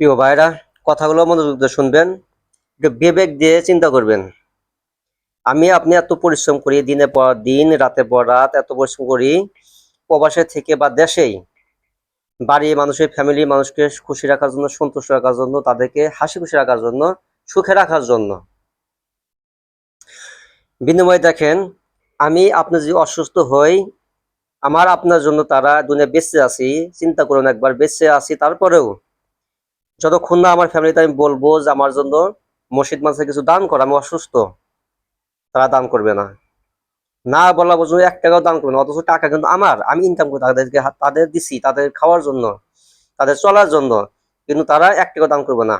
প্রিয় ভাইরা কথাগুলো মনোযোগ দিয়ে শুনবেন, একটু বিবেক দিয়ে চিন্তা করবেন। আমি আপনি এত পরিশ্রম করি দিনে পর দিন রাতে পর রাত, এত পরিশ্রম করি, প্রবাসে থেকে বা দেশেই বাড়ি মানুষের ফ্যামিলি মানুষকে খুশি রাখার জন্য, সন্তুষ্ট রাখার জন্য, তাদেরকে হাসি খুশি রাখার জন্য, সুখে রাখার জন্য। বিনিময়ে দেখেন, আমি আপনি যদি অসুস্থ হই, আমার আপনার জন্য তারা দুনিয়া বেঁচে আছি, চিন্তা করুন একবার, বেঁচে আছি, তারপরেও যতক্ষণ না আমার ফ্যামিলিতে আমি বলব যে আমার জন্য মসজিদ মাসে কিছু দান কর, আমি অসুস্থ, তারা দান করবে না। না বলা পর্যন্ত এক টাকাও দান করবে না, অথচ টাকা কিন্তু আমার। আমি ইনকাম করি তাদেরকে তাদের দিছি, তাদের খাওয়ার জন্য, তাদের চলার জন্য, কিন্তু তারা এক টাকাও দান করবে না।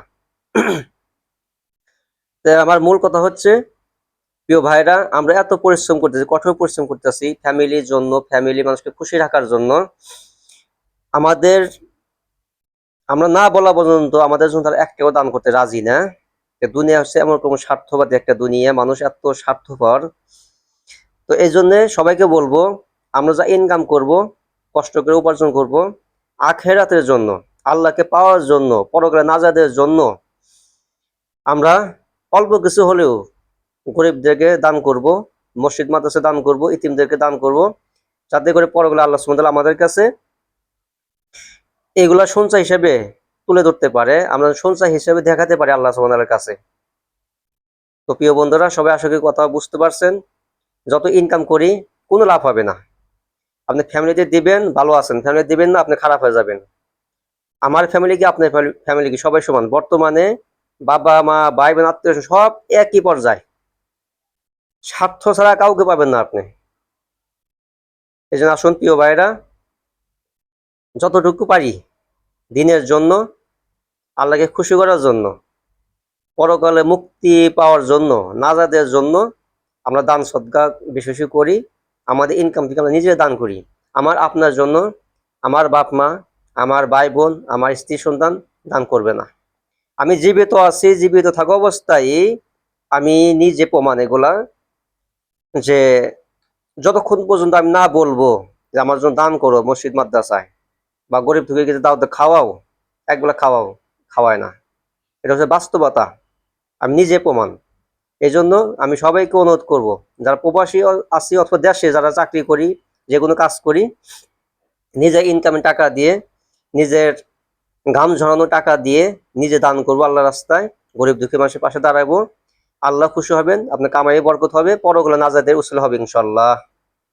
আমার মূল কথা হচ্ছে, প্রিয় ভাইরা, আমরা এত পরিশ্রম করতেছি, কঠোর পরিশ্রম করতেছি ফ্যামিলির জন্য ফ্যামিলি মানুষকে খুশি রাখার জন্য। আমাদের আমরা না বলা পর্যন্ত আমাদের জন্য তারা এক টাকাও দান করতে রাজি না। দুনিয়া হচ্ছে এমন কোনো স্বার্থবাদী একটা দুনিয়া, মানুষ এত স্বার্থপর। তো এই জন্য সবাইকে বলব, আমরা যা ইনকাম করব, কষ্ট করে উপার্জন করব, আখেরাতের জন্য, আল্লাহকে পাওয়ার জন্য, পরকালে নাজাদের জন্য আমরা অল্প কিছু হলেও গরিবদেরকে দান করব, মসজিদ মাদ্রাসা দান করব, ইতিমদেরকে দান করব, যাতে করে পরকালে আল্লাহ তাআলা আমাদের কাছে এগুলা সঞ্চয় হিসেবে তুলে ধরতে পারে, আমরা সঞ্চয় হিসেবে দেখাতে পারি আল্লাহ সুবহানাহু কাছে। তো প্রিয় বন্ধুরা, সবাই আশা করি কথা বুঝতে পারছেন। যত ইনকাম করি, কোনো লাভ হবে না। আপনি ফ্যামিলিতে দিবেন, ভালো আছেন। ফ্যামিলি দিবেন না, আপনি খারাপ হয়ে যাবেন। আমার ফ্যামিলি কি, আপনার ফ্যামিলি কি? সবাই সমান। বর্তমানে বাবা, মা ভাই বোন আত্মীয় সব একই পর্যায়ে। স্বার্থ ছাড়া কাউকে পাবেন না আপনি। এই জন্য আসুন প্রিয় ভাইরা যতটুকু পারি দিনের জন্য, আল্লাহকে খুশি করার জন্য, পরকালে মুক্তি পাওয়ার জন্য নাজাদের জন্য আমরা দান সদ্গা বেশি বেশি করি, আমাদের ইনকাম থেকে আমরা নিজে দান করি। আমার আপনার জন্য, আমার বাপ মা, আমার ভাই বোন, আমার স্ত্রী সন্তান দান করবে না। আমি জীবিত আছি, জীবিত থাকা অবস্থায় আমি নিজে প্রমাণ এগুলা যে যতক্ষণ পর্যন্ত আমি না বলব যে আমার জন্য দান করো মসজিদ, মাদ্রাসায় বা গরিব থেকে কিছু দাও খাওয়াও। একবেলা খাওয়াও, খাওয়ায় না। এটা হচ্ছে বাস্তবতা। আমি নিজে প্রমাণ। এই জন্য আমি সবাইকে অনুরোধ করব, যারা প্রবাসী আছি অথবা দেশে যারা চাকরি করি, যে কোনো কাজ করি, নিজের ইনকামের টাকা দিয়ে, নিজের ঘাম ঝরানো টাকা দিয়ে নিজে দান করব আল্লাহ রাস্তায়। গরিব দুঃখী মানুষের পাশে দাঁড়াবো। আল্লাহ খুশি হবেন, আপনার কামাই বরকত হবে পরগুলো নাজাদের উসল হবে ইনশাল্লাহ